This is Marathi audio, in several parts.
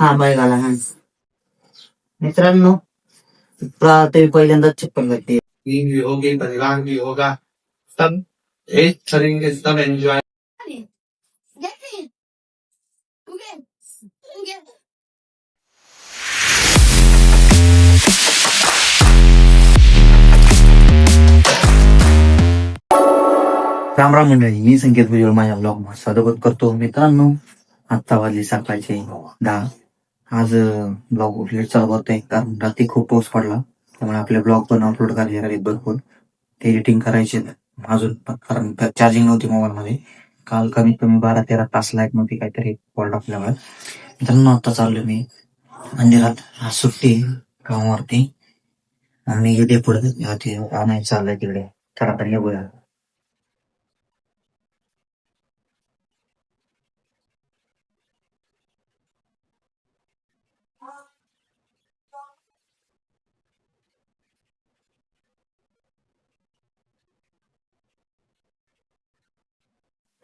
हा बाय घाला हा मित्रांनो प्रा- ते पहिल्यांदाच चप्पल घातली नींद भी होगी परिवार भी होगा सब एक करेंगे सब एंजॉय राम राम मंडळी मी संकेत भुजबळ माझ्या ब्लॉगमध्ये स्वागत करतो मित्रांनो आत्ता वाजले सकाळचे दहा आज ब्लॉग लेट चालू होतोय कारण रात्री खूप पाऊस पडला. त्यामुळे आपले ब्लॉग पण अपलोड करायचे भरपूर. ते एडिटिंग करायचे अजून कारण चार्जिंग नव्हती मोबाईल मध्ये. काल कमीत कमी बारा तेरा तास लाइट नव्हती काहीतरी पडला आपल्यामुळे मित्रांनो आता चाललो मी मंदिरात. आज सुट्टी कामावरती आणि पुढे आणायचं चाललंय तिकडे. तर आपण येऊया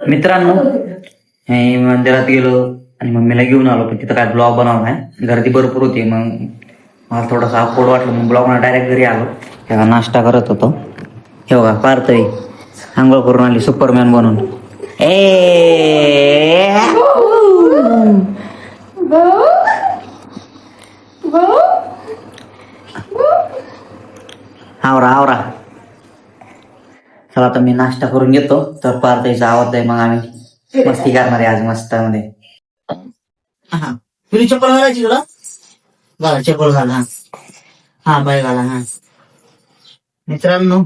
मित्रांनो हे मंदिरात गेलो आणि मम्मीला घेऊन आलो पण तिथं काय ब्लॉग बनवला आहे गर्दी भरपूर होती मग मला थोडासा अफोर्ड वाटलं मग ब्लॉग डायरेक्ट घरी आलो. तेव्हा नाश्ता करत होतो. हे बघा पार्थई आंघोळ करून आली सुपरमॅन बनून. ए! आवरा आवरा. चला आता मी नाश्ता करून घेतो. तर पार्थईचा आवाज आहे मग आम्ही मस्ती करणार आहे आज मस्त मध्ये तुझी चप्पल घालायची तुला घाला चप्पल घाला हा. हा बाय घाला हा. मित्रांनो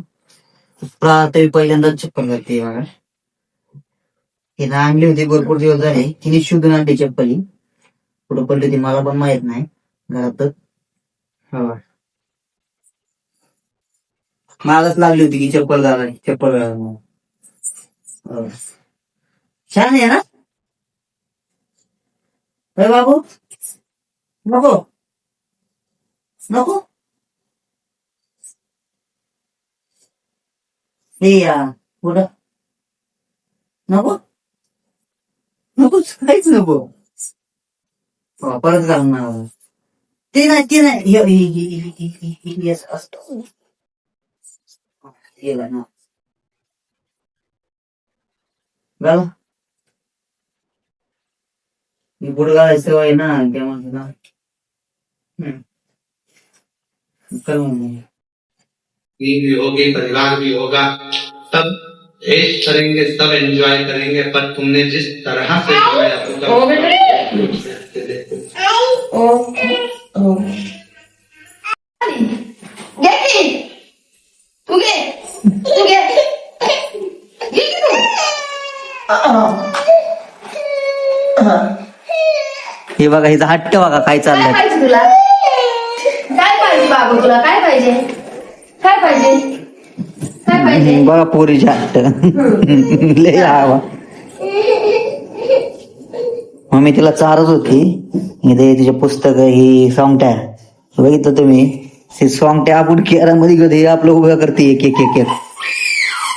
ते पहिल्यांदाच चप्पल घालते बघा. हिनं आणली होती भरपूर दिवस झाले. तिने शोधून आणली चप्पली कुठं पडली होती मला पण माहीत नाही. घरातच हो. मागच लागली होती की चप्पल झाला चप्पल घाला छान आहे ना बाबू नको नको या पुढं नको नकोच काहीच नको परत घाल ना ते नाही ते नाही असतो हे घाल ना घाल मी पुढे घालायचं आहे ना त्यामुळे ना हम्म. कर मग. नींद भी होगी परिवार भी होगा सब एक करेंगे सब एंजॉय करेंगे पर तुमने जिस तरह से enjoy हे बघा हिचा हट्ट बघा काय काय चाललंय? पाहिजे तुला? काय पाहिजे बाबू तुला? काय पाहिजे? काय पाहिजे? काय पाहिजे? बघा पोरीची हट्ट लय मम्मी तिला चारच होती. इथे तिचे पुस्तक ही सॉंगट्या बघितलं तुम्ही? ती सॉंगट्या आपण केरामध्ये कधी आपलं उभ्या करते एक एक एक एक.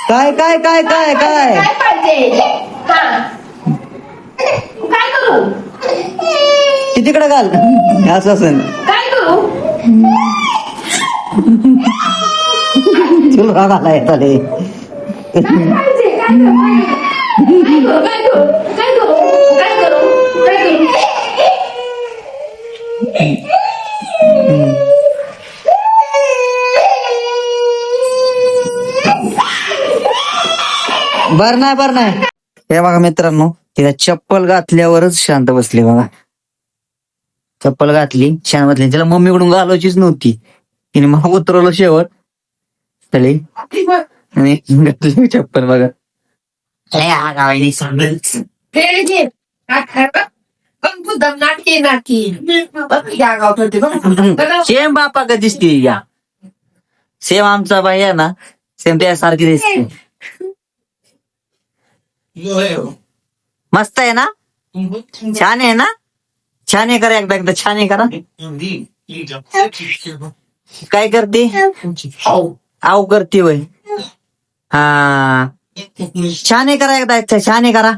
काय काय काय काय काय? काय पाहिजे? हा. काय करू? ती तिकडे घाल. असं राग आला येत आले काय पाहिजे काय करू काय करू काय करू काय करू काय करू बर नाही बर नाही. हे बघा मित्रांनो तिला चप्पल घातल्यावरच शांत बसली बघा. चप्पल घातली शांत बसली. तिला मम्मीकडून घालायचीच नव्हती. तिने मग उतरवलं शेवट. तळी आणि घातली चप्पल बघ. सेम बापा का दिसते या. सेम आमचा बाई आहे ना. सेम त्यासारखी दिसते. मस्त आहे ना? छान आहे ना? छान आहे करा एकदा एकदा छान आहे करा काय करते? आव करते वय हा। छान आहे करा एकदा एकदा छान आहे करा।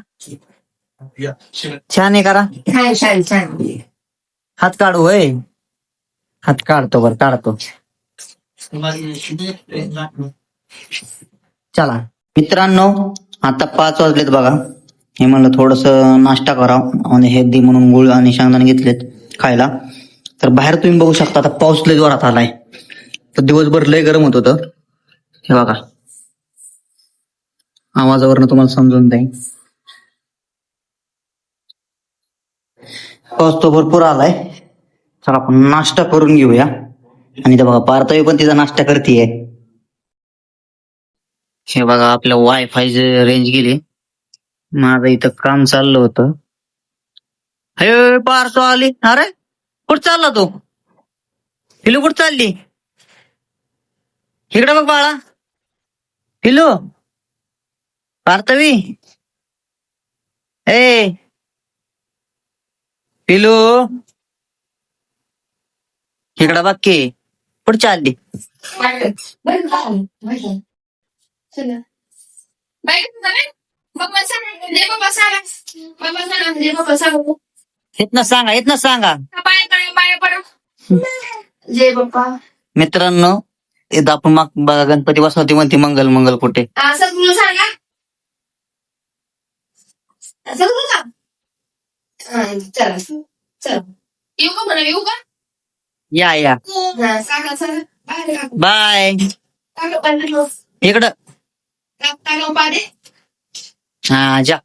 छान आहे करा। छान छान छान। हात काढू होय। हात काढतो बर काढतो। चला. मित्रांनो आता पाच वाजलेत बघा. हे म्हणलं थोडस नाश्ता करावं आणि म्हणजे हेल्दी म्हणून गुळ आणि शेंगदाणे घेतलेत खायला. तर बाहेर तुम्ही बघू शकता आता पाऊस लय जोरात आलाय. तर दिवसभर लय गरम होत होतं. हे बघा. आवाजावरनं तुम्हाला समजून जाईल पाऊस तो भरपूर आलाय. चला आपण नाश्ता करून घेऊया. आणि ते बघा पार्थवी पण तिचा नाश्ता करतीये. हे बघा आपल्या वायफाय रेंज गेली. माझं इथं काम चाललं होतं. हे पारसो आली. अरे कुठं चालला तो? पिलू कुठं चालली? इकडे बघ बाळा. पिलू पार्थवी. ए. पिलू इकडं बघ की. कुठं चालली? चला. बाय? बाप्पा सांगा दे बाप्पा सांगा बाप्पा सांगा दे बाप्पा सांगा इथनं सांगा इथनं सांगा. पाय पडा पाय पडा. जय बाप्पा. मित्रांनो इथं आपण माग बघा गणपती बसला ती म्हणते मंगल मंगल कुठे? असं तुला सांगा. असं तुला चला चला. येऊ का म्हणा येऊ का? या या. सांगा. बाय. इकडं. हा जा.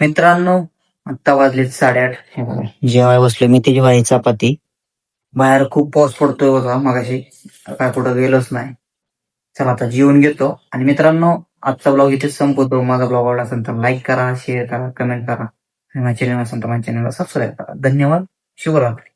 मित्रांनो आता वाजले साडेआठ. हे बघा, जेवाय बसलो मी त्याची भाई चपाती. बाहेर खूप पाऊस पडतोय बघा मगाशी. काय कुठं गेलोच नाही. चला आता जेवून घेतो. आणि मित्रांनो आजचा ब्लॉग इथेच संपवतो. माझा ब्लॉग आवडला असेल तर लाईक करा शेअर करा कमेंट करा. आणि माझ्या चॅनल असेल तर माझ्या चॅनलला सबस्क्राईब करा. धन्यवाद. शुभरात्री.